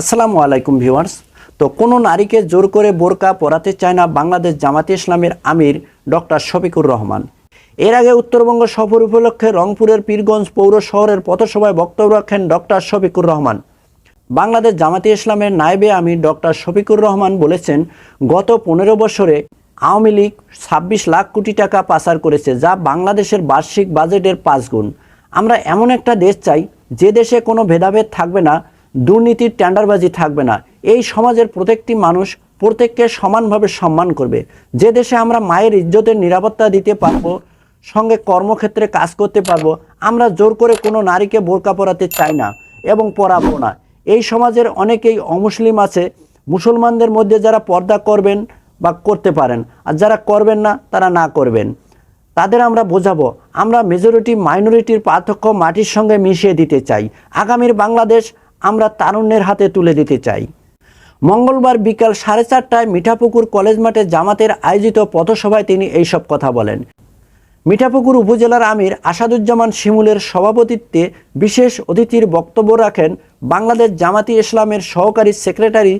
আসসালামু আলাইকুম ভিউয়ার্স। তো কোনো নারীকে জোর করে বোরকা পরাতে চায় না বাংলাদেশ জামাতে ইসলামের আমির ডক্টর শফিকুর রহমান। এর আগে উত্তরবঙ্গ সফর উপলক্ষে রংপুরের পীরগঞ্জ পৌর শহরের পথসভায় বক্তব্য রাখেন ডক্টর শফিকুর রহমান। বাংলাদেশ জামাতে ইসলামের নায়েবে আমির ডক্টর শফিকুর রহমান বলেছেন, গত পনেরো বছরে আওয়ামী লীগ ছাব্বিশ লাখ কোটি টাকা পাচার করেছে, যা বাংলাদেশের বার্ষিক বাজেটের পাঁচ গুণ। আমরা এমন একটা দেশ চাই, যে দেশে কোনো ভেদাভেদ থাকবে না দুর্নীতির ট্যান্ডারবাজি থাকবে না। এই সমাজের প্রত্যেকটি মানুষ প্রত্যেককে সমানভাবে সম্মান করবে। যে দেশে আমরা মায়ের ইজ্জতের নিরাপত্তা দিতে পারব, সঙ্গে কর্মক্ষেত্রে কাজ করতে পারব, আমরা জোর করে কোনো নারীকে বোরকা পরাতে চাই না এবং পরাবো না। এই সমাজের অনেকেই অমুসলিম আছে। মুসলমানদের মধ্যে যারা পর্দা করবেন বা করতে পারেন, আর যারা করবেন না, তারা না করবেন। তাদের আমরা বোঝাবো, আমরা মেজরিটি মাইনরিটির পার্থক্য মাটির সঙ্গে মিশিয়ে দিতে চাই। আগামীর বাংলাদেশ আমরা তারুণ্যের হাতে তুলে দিতে চাই। মঙ্গলবার বিকাল সাড়ে চারটায় মিঠাপুকুর কলেজ মাঠে জামাতের আয়োজিত পথসভায় তিনি এইসব কথা বলেন। মিঠাপুকুর উপজেলার আমির আসাদুজ্জামান শিমুলের সভাপতিত্বে বিশেষ অতিথির বক্তব্য রাখেন বাংলাদেশ জামাতি ইসলামের সহকারী সেক্রেটারি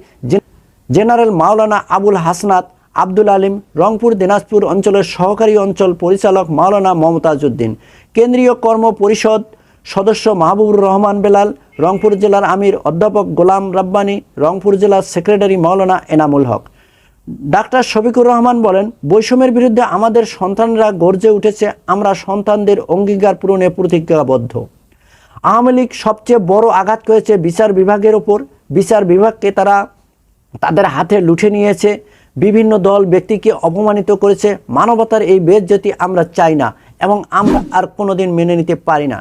জেনারেল মাওলানা আবুল হাসনাত, আব্দুল আলিম, রংপুর দিনাজপুর অঞ্চলের সহকারী অঞ্চল পরিচালক মাওলানা মমতাজ উদ্দিন কেন্দ্রীয় কর্ম পরিষদ সদস্য মাহবুবুর রহমান বেলাল, রংপুর জেলার আমির অধ্যাপক গোলাম রাব্বানি, রংপুর জেলার সেক্রেটারি মাওলানা এনামুল হক। ডাক্তার শফিকুর রহমান বলেন, বৈষম্যের বিরুদ্ধে আমাদের সন্তানরা গর্জে উঠেছে, আমরা সন্তানদের অঙ্গীকার পূরণে প্রতিজ্ঞাবদ্ধ। আওয়ামী লীগ সবচেয়ে বড় আঘাত করেছে বিচার বিভাগের ওপর। বিচার বিভাগকে তারা তাদের হাতে লুঠে নিয়েছে। বিভিন্ন দল ব্যক্তিকে অপমানিত করেছে। মানবতার এই বেজ্জতি আমরা চাই না এবং আমরা আর কোনোদিন মেনে নিতে পারি না।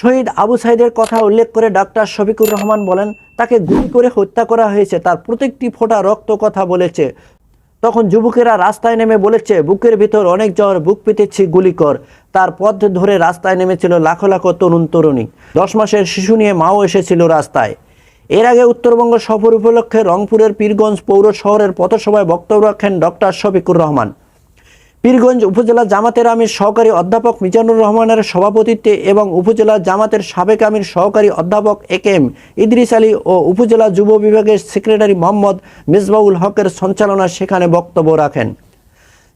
শহীদ আবু সাইদের কথা উল্লেখ করে ডাক্তার শফিকুর রহমান বলেন, তাকে গুলি করে হত্যা করা হয়েছে, তার প্রত্যেকটি ফোঁটা রক্ত কথা বলেছে। তখন যুবকেরা রাস্তায় নেমে বলেছে, বুকের ভিতর অনেক জ্বর, বুক পেতেছি, গুলি কর। তার পথ ধরে রাস্তায় নেমেছিল লাখো লাখো তরুণ, তরুণী। দশ মাসের শিশু নিয়ে মাও এসেছিল রাস্তায়। এর আগে উত্তরবঙ্গ সফর উপলক্ষে রংপুরের পীরগঞ্জ পৌর শহরের পথসভায় বক্তব্য রাখেন ডক্টর শফিকুর রহমান। পীরগঞ্জ উপজেলা জামাতের আমির সহকারী অধ্যাপক মিজানুর রহমানের সভাপতিত্বে এবং উপজেলা জামাতের সাবেক আমির সহকারী অধ্যাপক A K M Idris Ali ও উপজেলা যুব বিভাগের সেক্রেটারি মোহাম্মদ মিসবাউল হকের সঞ্চালনায় সেখানে বক্তব্য রাখেন।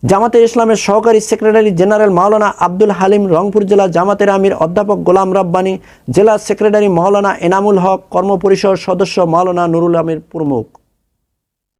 জামাতে ইসলামের সহকারী সেক্রেটারি জেনারেল মাওলানা আব্দুল হালিম রংপুর জেলা জামাতের আমির অধ্যাপক গোলাম রাব্বানি, জেলা সেক্রেটারি মাওলানা এনামুল হক, কর্মপরিষদ সদস্য মাওলানা নুরুল আমির প্রমুখ।